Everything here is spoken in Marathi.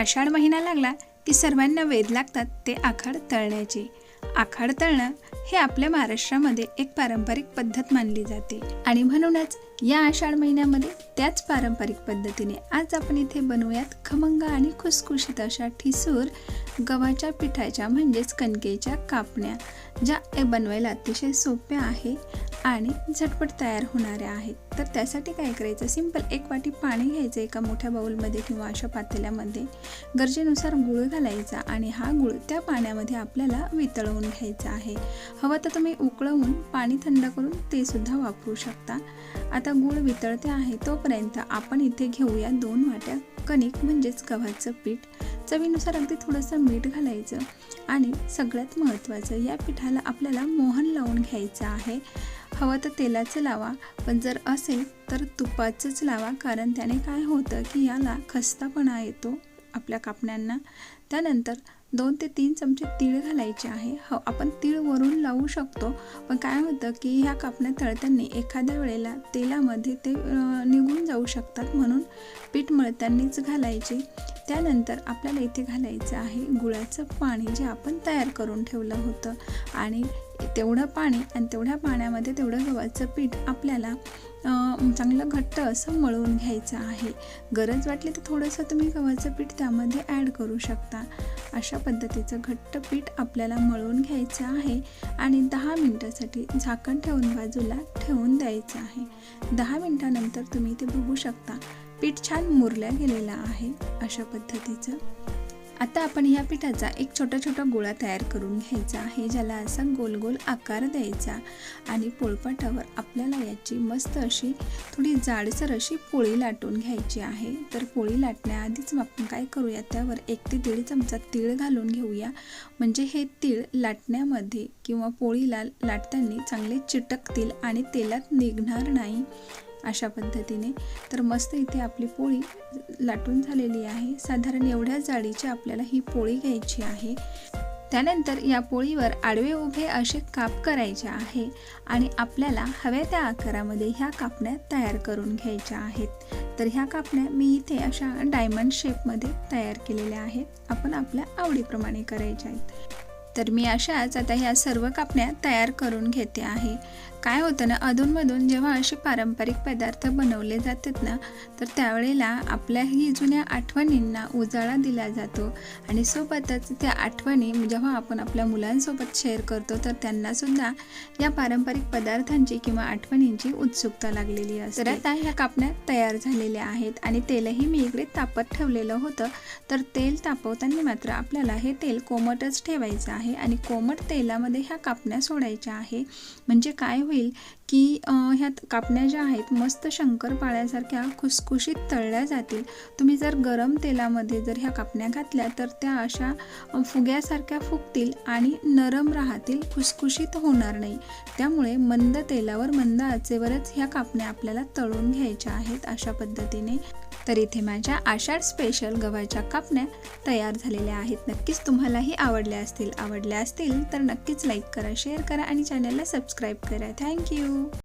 आषाढ महिना लागला की सर्वांना वेध लागतात ते आखाड तळण्याचे. आखाड तळणं हे आपल्या महाराष्ट्रामध्ये एक पारंपरिक पद्धत मानली जाते. आणि म्हणूनच या आषाढ महिन्यामध्ये त्याच पारंपरिक पद्धतीने आज आपण इथे बनवूयात खमंग आणि खुसखुशीत अशा ठिसूर गव्हाच्या पिठाच्या म्हणजेच कणकेच्या कापण्या ज्या बनवायला अतिशय सोप्या आहे आणि झटपट तयार होणाऱ्या आहेत. तर त्यासाठी काय करायचं? सिंपल एक वाटी पाणी घ्यायचं एका मोठ्या बाउलमध्ये किंवा अशा पातेल्यामध्ये. गरजेनुसार गुळ घालायचा आणि हा गुळ त्या पाण्यामध्ये आपल्याला वितळवून घ्यायचा आहे. हवं तर तुम्ही उकळवून पाणी थंड करून ते सुद्धा वापरू शकता. आता गुळ वितळते आहे तोपर्यंत आपण इथे घेऊया दोन वाट्या कणिक म्हणजेच गव्हाचं पीठ. चवीनुसार अगदी थोडंसं मीठ घालायचं आणि सगळ्यात महत्त्वाचं या पिठाला आपल्याला मोहन लावून घ्यायचं आहे. हवं तर तेलाचं लावा पण जर असेल तर तुपाचंच लावा. कारण त्याने काय होतं की याला खस्तापणा येतो आपल्या कापण्यांना. त्यानंतर दोन ते तीन चमचे तीळ घालायचे आहे. हो आपण तीळ वरून लावू शकतो पण काय होतं की ह्या कापण्या तळताना एखाद्या वेळेला तेलामध्ये ते निघून जाऊ शकतात म्हणून पीठ मळतानीच घालायचे. त्यानंतर आपल्याला इथे घालायचं आहे गुळाचं पाणी जे आपण तयार करून ठेवलं होतं. आणि तेवढं पाणी आणि तेवढ्या पाण्यामध्ये तेवढं गव्हाचं पीठ आपल्याला चांगलं घट्ट असं मळून घ्यायचं आहे. गरज वाटली तर थोडंसं तुम्ही गव्हाचं पीठ त्यामध्ये ॲड करू शकता. अशा पद्धतीचं घट्ट पीठ आपल्याला मळून घ्यायचं आहे आणि दहा मिनटासाठी झाकण ठेवून बाजूला ठेवून द्यायचं आहे. दहा मिनटानंतर तुम्ही ते बघू शकता. पीठ छान मुरल्या गेलेलं आहे अशा पद्धतीचं. आता आपण ह्या पिठाचा एक छोटा छोटा गोळा तयार करून घ्यायचा आहे ज्याला असा गोल गोल आकार द्यायचा आणि पोळपाटावर आपल्याला याची मस्त अशी थोडी जाडसर अशी पोळी लाटून घ्यायची आहे. तर पोळी लाटण्याआधीच आपण काय करूया त्यावर एक ते दीड चमचा तीळ घालून घेऊया. म्हणजे हे तीळ लाटण्यामध्ये किंवा पोळीला लाटताना चांगले चिटकतील आणि तेलात निघणार नाही. अशा पद्धतीने. तर मस्त इथे आपली पोळी लाटून झालेली आहे. साधारण एवढ्या जाडीची आपल्याला ही पोळी घ्यायची आहे. त्यानंतर या पोळीवर आडवे उभे असे काप करायचे आहे आणि आपल्याला हव्या त्या आकारामध्ये ह्या कापण्या तयार करून घ्यायच्या आहेत. तर ह्या कापण्या मी इथे अशा डायमंड शेपमध्ये तयार केलेल्या आहेत. आपण आपल्या आवडीप्रमाणे करायच्या आहेत. तर मी अशाच आता ह्या सर्व कापण्या तयार करून घेते आहे. काय होतं ना अधूनमधून जेव्हा असे पारंपरिक पदार्थ बनवले जातात ना तर त्यावेळेला आपल्याही जुन्या आठवणींना उजाळा दिला जातो. आणि सोबतच त्या आठवणी जेव्हा आपण आपल्या मुलांसोबत शेअर करतो तर त्यांनासुद्धा या पारंपरिक पदार्थांची किंवा आठवणींची उत्सुकता लागलेली असते. तर आता ह्या कापण्या तयार झालेल्या आहेत आणि तेलही मी इकडे तापत ठेवलेलं होतं. तर तेल तापवताना मात्र आपल्याला हे तेल कोमटच ठेवायचं आहे आहे आणि कोमट तेलामध्ये ह्या कापण्या सोडायच्या आहे. म्हणजे काय होईल की ह्यात कापण्या ज्या आहेत मस्त शंकरपाळ्यासारख्या खुसखुशीत तळल्या जातील. तुम्ही जर गरम तेलामध्ये जर ह्या कापण्या घातल्या तर त्या अशा फुग्यासारख्या फुगतील आणि नरम राहतील खुसखुशीत होणार नाही. त्यामुळे मंद तेलावर मंद आचेवरच ह्या कापण्या आपल्याला तळून घ्यायच्या आहेत अशा पद्धतीने. तर इथे माझ्या आषाढ स्पेशल गव्हाच्या कापण्या तयार झालेल्या आहेत. नक्कीच तुम्हालाही आवडल्या असतील. आवडल्या असतील तर नक्कीच लाईक करा शेअर करा आणि चॅनलला सबस्क्राईब करा. थँक्यू